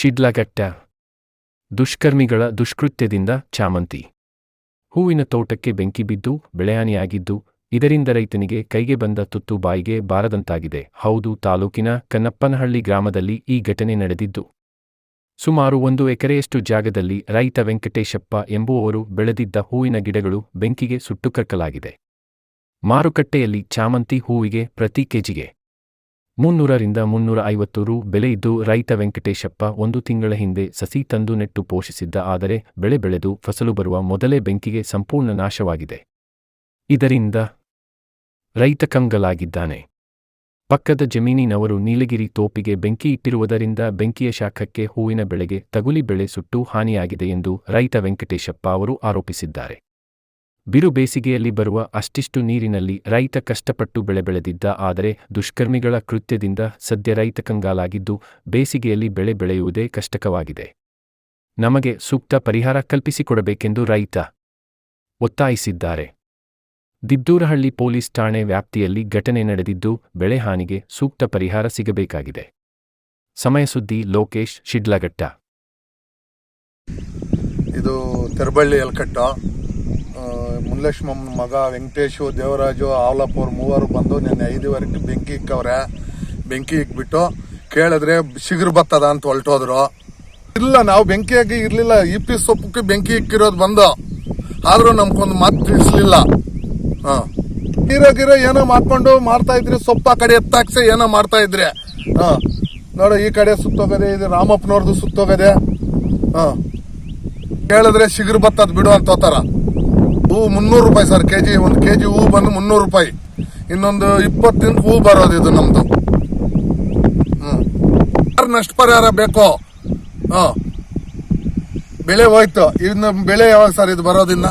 ಶಿಡ್ಲಘಟ್ಟ, ದುಷ್ಕರ್ಮಿಗಳ ದುಷ್ಕೃತ್ಯದಿಂದ ಚಾಮಂತಿ. ಹೂವಿನ ತೋಟಕ್ಕೆ ಬೆಂಕಿ ಬಿದ್ದು, ಬೆಳೆಹಾನಿಯಾಗಿದ್ದು, ಇದರಿಂದ ರೈತನಿಗೆ ಕೈಗೆ ಬಂದ ತುತ್ತು ಬಾಯಿಗೆ ಬಾರದಂತಾಗಿದೆ. ಹೌದು, ತಾಲೂಕಿನ ಕನ್ನಪ್ಪನಹಳ್ಳಿ ಗ್ರಾಮದಲ್ಲಿ ಈ ಘಟನೆ ನಡೆದಿದ್ದು. ಸುಮಾರು ಒಂದು ಎಕರೆಯಷ್ಟು ಜಾಗದಲ್ಲಿ ರೈತ ವೆಂಕಟೇಶಪ್ಪ ಎಂಬುವವರು ಬೆಳೆದಿದ್ದ ಹೂವಿನ ಗಿಡಗಳು ಬೆಂಕಿಗೆ ಸುಟ್ಟುಕಕ್ಕಲಾಗಿದೆ ಮಾರುಕಟ್ಟೆಯಲ್ಲಿ ಚಾಮಂತಿ ಹೂವಿಗೆ ಪ್ರತಿ ಕೆಜಿಗೆ ಮುನ್ನೂರರಿಂದ ಮುನ್ನೂರ ಐವತ್ತು ರು ಬೆಲೆ ರೈತ ವೆಂಕಟೇಶಪ್ಪ ಒಂದು ತಿಂಗಳ ಹಿಂದೆ ಸಸಿ ತಂದು ನೆಟ್ಟು ಪೋಷಿಸಿದ್ದ ಆದರೆ ಬೆಳೆ ಬೆಳೆದು ಫಸಲು ಬರುವ ಮೊದಲೇ ಬೆಂಕಿಗೆ ಸಂಪೂರ್ಣ ನಾಶವಾಗಿದೆ. ಇದರಿಂದ ರೈತ ಕಂಗಲಾಗಿದ್ದಾನೆ. ಪಕ್ಕದ ಜಮೀನಿನವರು ನೀಲಗಿರಿ ತೋಪಿಗೆ ಬೆಂಕಿ ಇಟ್ಟಿರುವುದರಿಂದ ಬೆಂಕಿಯ ಶಾಖಕ್ಕೆ ಹೂವಿನ ಬೆಳೆಗೆ ತಗುಲಿ ಬೆಳೆ ಸುಟ್ಟು ಹಾನಿಯಾಗಿದೆ ಎಂದು ರೈತ ವೆಂಕಟೇಶಪ್ಪ ಅವರು ಆರೋಪಿಸಿದ್ದಾರೆ. ಬಿರು ಬೇಸಿಗೆಯಲ್ಲಿ ಬರುವ ಅಷ್ಟಿಷ್ಟು ನೀರಿನಲ್ಲಿ ರೈತ ಕಷ್ಟಪಟ್ಟು ಬೆಳೆ ಬೆಳೆದಿದ್ದ ಆದರೆ ದುಷ್ಕರ್ಮಿಗಳ ಕೃತ್ಯದಿಂದ ಸದ್ಯ ರೈತ ಕಂಗಾಲಾಗಿದ್ದು ಬೇಸಿಗೆಯಲ್ಲಿ ಬೆಳೆ ಬೆಳೆಯುವುದೇ ಕಷ್ಟಕವಾಗಿದೆ. ನಮಗೆ ಸೂಕ್ತ ಪರಿಹಾರ ಕಲ್ಪಿಸಿಕೊಡಬೇಕೆಂದು ರೈತ ಒತ್ತಾಯಿಸಿದ್ದಾರೆ. ದಿದ್ದೂರಹಳ್ಳಿ ಪೊಲೀಸ್ ಠಾಣೆ ವ್ಯಾಪ್ತಿಯಲ್ಲಿ ಘಟನೆ ನಡೆದಿದ್ದು ಬೆಳೆ ಹಾನಿಗೆ ಸೂಕ್ತ ಪರಿಹಾರ ಸಿಗಬೇಕಾಗಿದೆ. ಸಮಯ ಸುದ್ದಿ ಲೋಕೇಶ್ ಶಿಡ್ಲಘಟ್ಟ. ಇದು ತೆರಬಳ್ಳಿ ಎಲ್ಕಟ್ಟು ಮುನ್ಲಕ್ಷ್ಮಮ್ಮನ ಮಗ ವೆಂಕಟೇಶು, ದೇವರಾಜು ಆವಲಪ್ಪ ಅವ್ರು ಮೂವರು ಬಂದು ನಿನ್ನೆ ಐದುವರೆಗೆ ಬೆಂಕಿ ಇಕ್ಕವ್ರೆ. ಬೆಂಕಿ ಇಕ್ಬಿಟ್ಟು ಕೇಳಿದ್ರೆ ಶಿಗುರು ಬತ್ತದ ಅಂತ ಹೊಲ್ಟೋದ್ರು. ಇಲ್ಲ, ನಾವು ಬೆಂಕಿಯಾಗಿ ಇರಲಿಲ್ಲ. ಈ ಪಿ ಸೊಪ್ಪಕ್ಕೆ ಬೆಂಕಿ ಇಕ್ಕಿರೋದು ಬಂದು. ಆದರೂ ನಮ್ಗೊಂದು ಮಾತು ತಿಳಿಸ್ಲಿಲ್ಲ. ಹಾಂ. ಗಿರೋ ಗಿರೋ ಏನೋ ಮಾಡ್ಕೊಂಡು ಮಾಡ್ತಾ ಇದ್ರೆ, ಸೊಪ್ಪ ಕಡೆ ಎತ್ತಾಕ್ಸಿ, ಏನೋ ಮಾಡ್ತಾ ಇದ್ರೆ. ಹ. ನೋಡು, ಈ ಕಡೆ ಸುತ್ತೋಗದೆ, ಇದು ರಾಮಪ್ಪನವ್ರದ್ದು ಸುತ್ತೋಗದೆ. ಹ. ಕೇಳಿದ್ರೆ ಶಿಗ್ರು ಬತ್ತದ ಬಿಡು ಅಂತ ಹೂ ಮುನ್ನೂರು ರೂಪಾಯಿ ಸರ್ ಕೆ ಜಿ ಒಂದು ಕೆ ಜಿ ಹೂ ಬಂದು ಮುನ್ನೂರು ರೂಪಾಯಿ. ಇನ್ನೊಂದು ಇಪ್ಪತ್ತು ದಿನಕ್ಕೆ ಹೂ ಬರೋದು ಇದು ಹ್ಮ್. ಯಾರ್ ನಷ್ಟ ಪರಿಹಾರ ಬೇಕು? ಹ ಬೆಳೆ ಹೋಯ್ತು. ಇನ್ನು ಬೆಳೆ ಯಾವಾಗ ಸರ್ ಇದು ಬರೋದಿನ್ನ?